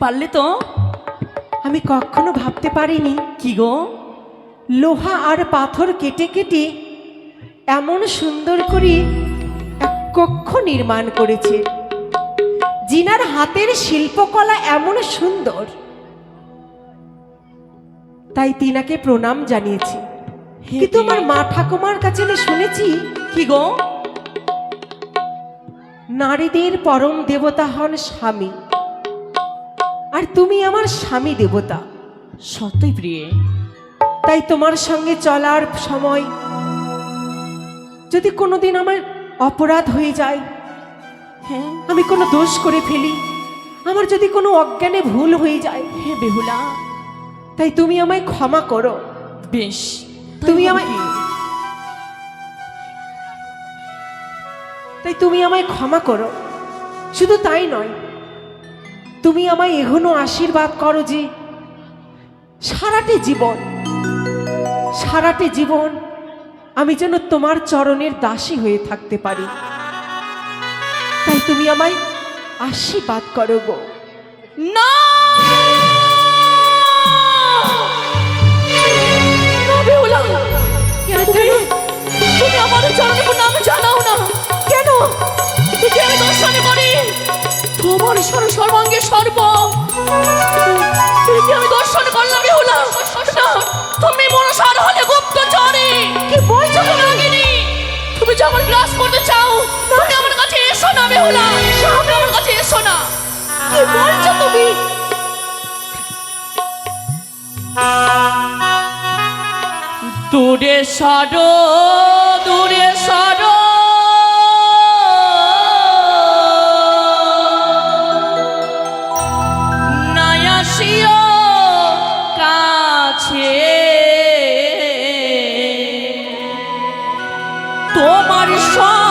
পারলে তো? আমি কখনো ভাবতে পারিনি। কি গো? লোহা আর পাথর কেটে কেটে এমন সুন্দর করে এক কক্ষ নির্মাণ করেছে। জিনার হাতের শিল্পকলা এমন সুন্দর। তাই তিনাকে প্রণাম জানিয়েছি। কিন্তু আমার মা ঠাকুমার কাছে শুনেছি? কি গো? নারীদের পরম দেবতা হন স্বামী। আর তুমি আমার স্বামী দেবতা। সত্যই প্রিয়ে। তাই তোমার সঙ্গে চলার সময় যদি কোনোদিন আমার অপরাধ হয়ে যায় হ্যাঁ। আমি কোনো দোষ করে ফেলি আমার যদি কোনো অজ্ঞানে ভুল হয়ে যায় হে বেহুলা। তাই তুমি আমায় ক্ষমা করো। বেশ তুমি আমায়-? তাই তুমি আমায় ক্ষমা করো। শুধু তাই নয় তুমি আমায় এখনও আশীর্বাদ করো যে সারাটি জীবন সারাটি জীবন আমি যেন তোমার চরণের দাসী হয়ে থাকতে পারি। তাই তুমি আমায় আশীর্বাদ করো গো। না! তুমি আমার চরণে জানাও না। কেন? আমি দর্শন তোমার সর্ব সর্বাঙ্গে সর্ব। আমি দর্শন করলাম বেহুলা? না তুমি মনসার হলে গুপ্ত চরে কি বলছো তুমি? নাগিনী তুমি যে আমার গ্রাস করতে চাও তুমি আমার কাছে এসো না বেহুলা। তুমি আমার কাছে এসো না। কি বলছো তুমি? দূরে সরো। তোমার সর্ব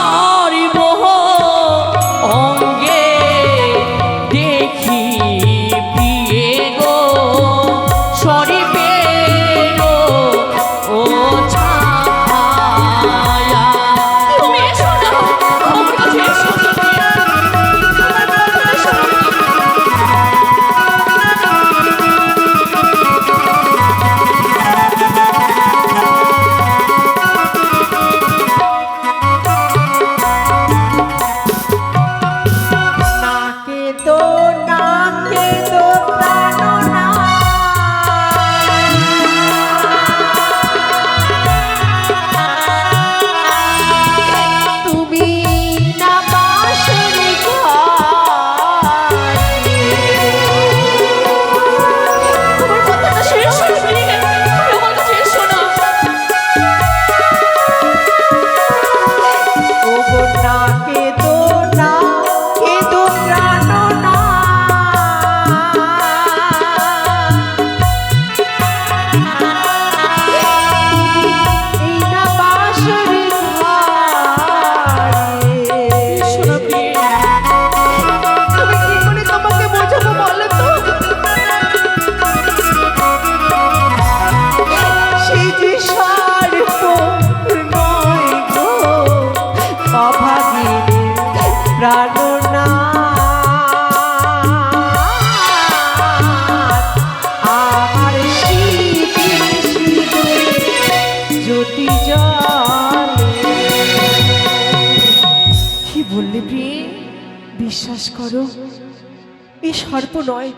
এ সর্প নয়।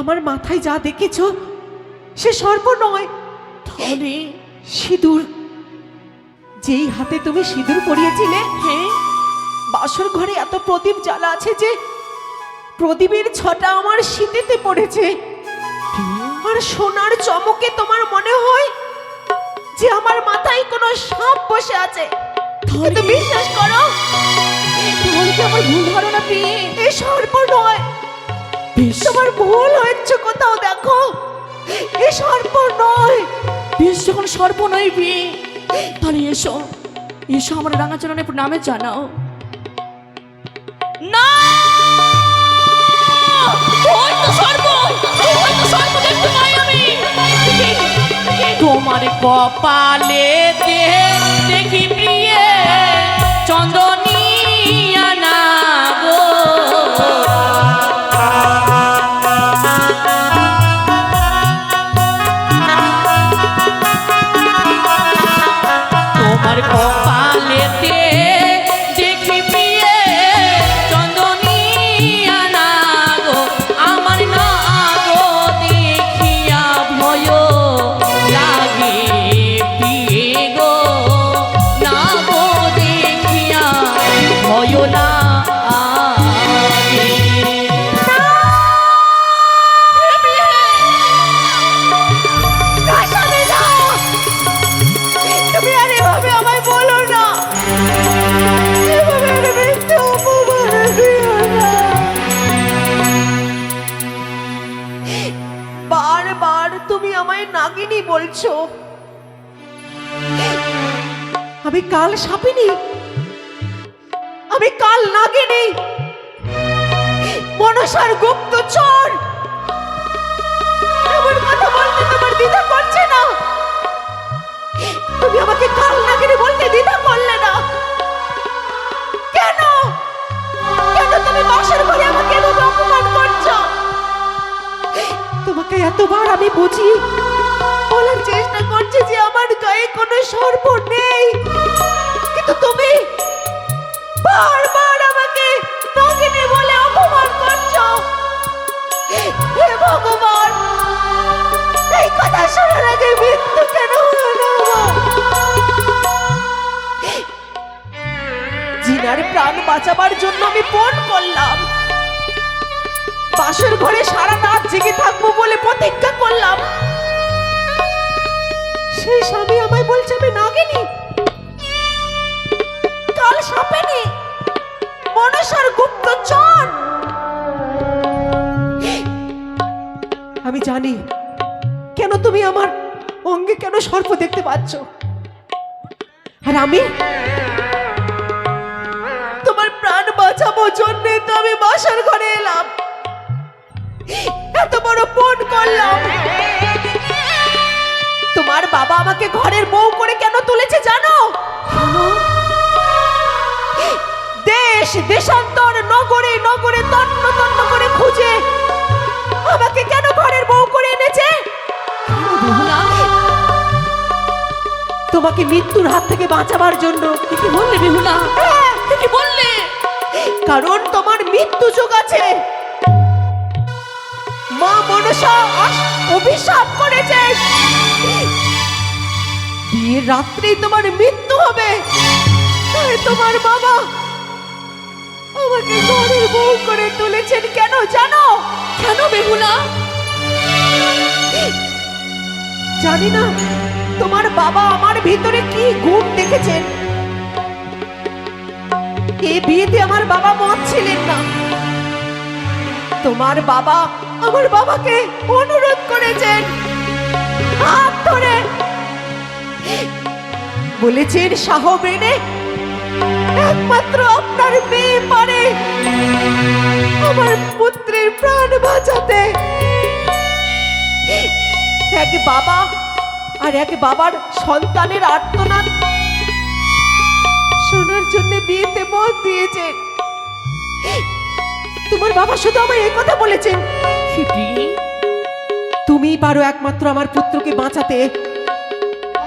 আমার মাথায় যা দেখেছ, সে সর্প নয়। তাহলে সিঁদুর। যেই হাতে তুমি সিঁদুর পরিয়েছিলে হ্যাঁ বাসর ঘরে এত প্রদীপ জ্বালা আছে যে, প্রদীপের ছটা আমার শীতেতে পড়েছে। আর সোনার চমকে তোমার মনে হয় যে আমার মাথায় কোনো সাপ বসে আছে? বিশ্বাস করো? আমার ভুল ধারণা পেয়ে এ সর্প নয় তোমার ভুল হচ্ছে কোথাও দেখো। এ সর্প নয় বেশ যখন সর্প নয় বিয়ে তাহলে এসো। এসো আমার রাঙাচরণে নামে জানাও। না! তোমার কপালে দেখি প্রিয়ে। আমি কাল সাপিনি। আমি কাল নাগিনী। মনসার গুপ্ত চোর। এমন কথা বলতে তোমার দ্বিধা করছে না। তুমি আমাকে কাল নাগিনী বলতে দ্বিধা করলে না। কেন? কেন তুমি বাসের ঘরে আমাকে এভাবে অপমান করছ? তোমাকে এতবার আমি বুঝি বলার চেষ্টা করছি যে আমার গায়ে কোনো সর্প নেই। কিন্তু তুমি বারবার আমাকে নাগিনী বলে অপমান করছ। হে ভগবান, এই কথা শোনার আগে মৃত্যু কেন জিনার প্রাণ বাঁচাবার জন্য আমি ফোন করলাম। বাসর ঘরে সারা জানি। কেন তুমি আমার অঙ্গে কেন সর্প দেখতে পাচ্ছ? আর আমি? তোমার প্রাণ বাঁচাবো জন্যে তো আমি বাসার ঘরে এলাম। এত বড় ফোন করলাম। তোমার বাবা আমাকে ঘরের বউ করে কেন তুলেছে জানো? দেশ, দেশান্তর, নগরে নগরে তন্ন তন্ন করে খুঁজে আমাকে কেন ঘরের বউ করে এনেছে? তোমাকে মৃত্যুর হাত থেকে বাঁচাবার জন্য। কি বললে বেহুলা হ্যাঁ, কি বললে? কারণ তোমার মৃত্যু যোগ আছে। মা মনসা অভিশাপ করেছে। বিয়ের রাত্রেই তোমার মৃত্যু হবে। তোমার বাবা আমাকে ঘরের বউ করে তুলেছেন কেন জানো? কেন বেহুলা? জানি না, তোমার বাবা আমার ভিতরে কি গুণ দেখেছেন। এ বিয়েতে আমার বাবা মত ছিলেন না। তোমার বাবা আমার বাবাকে অনুরোধ করেছেন। হাত ধরে। বলেছেন শাহ বেনে একমাত্র আপনার মেয়ে পারে। আমার পুত্রের প্রাণ বাঁচাতে। এক বাবা আর এক বাবার সন্তানের আর্তনাদ শোনার জন্য বিয়েতে মত দিয়েছেন। তোমার বাবা শুধু আমায় এই কথা বলেছেন। তুমি পারো একমাত্র আমার পুত্রকে বাঁচাতে।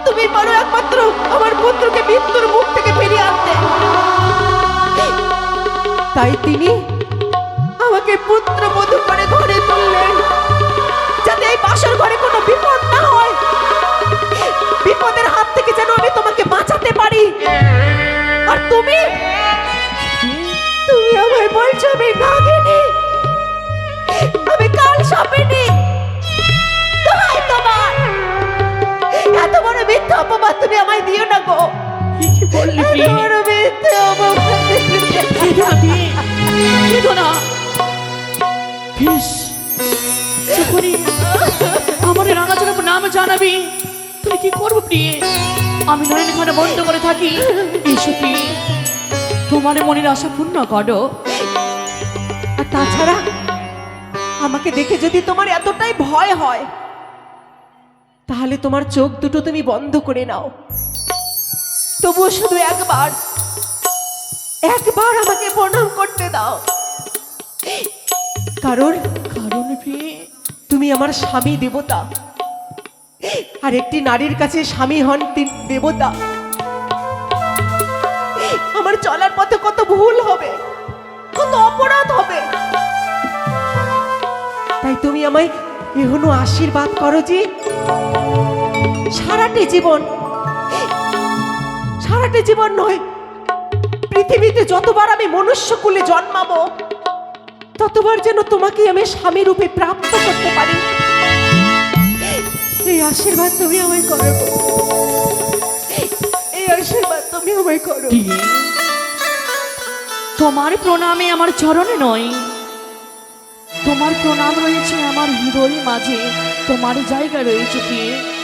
তুমি পারো একমাত্র আমার পুত্রকে মৃত্যুর মুখ থেকে ফিরিয়ে আনতে। তাই তিনি আমাকে পুত্র বধূ করে ঘরে তুললেন। যাতে এই বাসর ঘরে কোনো বিপদ না হয়। বিপদের হাত থেকে যেন আমি তোমাকে বাঁচাতে পারি। আর তুমি? তুমি আমায় বলছো আমি নাগিনি। আমি কাল সাপিনি দোহাই তোমার। এত বড় মিথ্যা অপবাদ তুমি আমায় দিও না গো। কি বললি এত বড় মিথ্যা অপবাদ। দিও না। আমার এই নাম জানাবি। কি করব প্রিয়ে আমি বন্ধ করে থাকি। তোমার মনের আশা পূর্ণ করো। আর তাছাড়া, আমাকে দেখে যদি তোমার এতটাই ভয় হয়, তাহলে তোমার চোখ দুটো তুমি বন্ধ করে নাও। তবুও শুধু একবার একবার আমাকে প্রণাম করতে দাও। কারণ কারণ তুমি আমার স্বামী দেবতা। আর একটি নারীর কাছে স্বামী হন তিনি দেবতা। আমার চলার পথে কত ভুল হবে কত অপরাধ হবে। তাই তুমি আমায় এখনও আশীর্বাদ করো যে সারাটি জীবন সারাটি জীবন নয় পৃথিবীতে যতবার আমি মনুষ্য কুলে জন্মাবো ততবার যেন তোমাকে আমি স্বামী রূপে প্রাপ্ত করতে পারি। এই আশীর্বাদ তুমি আমায় করো। এই আশীর্বাদ তুমি আমায় করো। তোমার প্রণামে আমার চরণে নয়। তোমার প্রণাম রয়েছে আমার হৃদয়ের মাঝে। তোমার জায়গা রয়েছে প্রিয়ে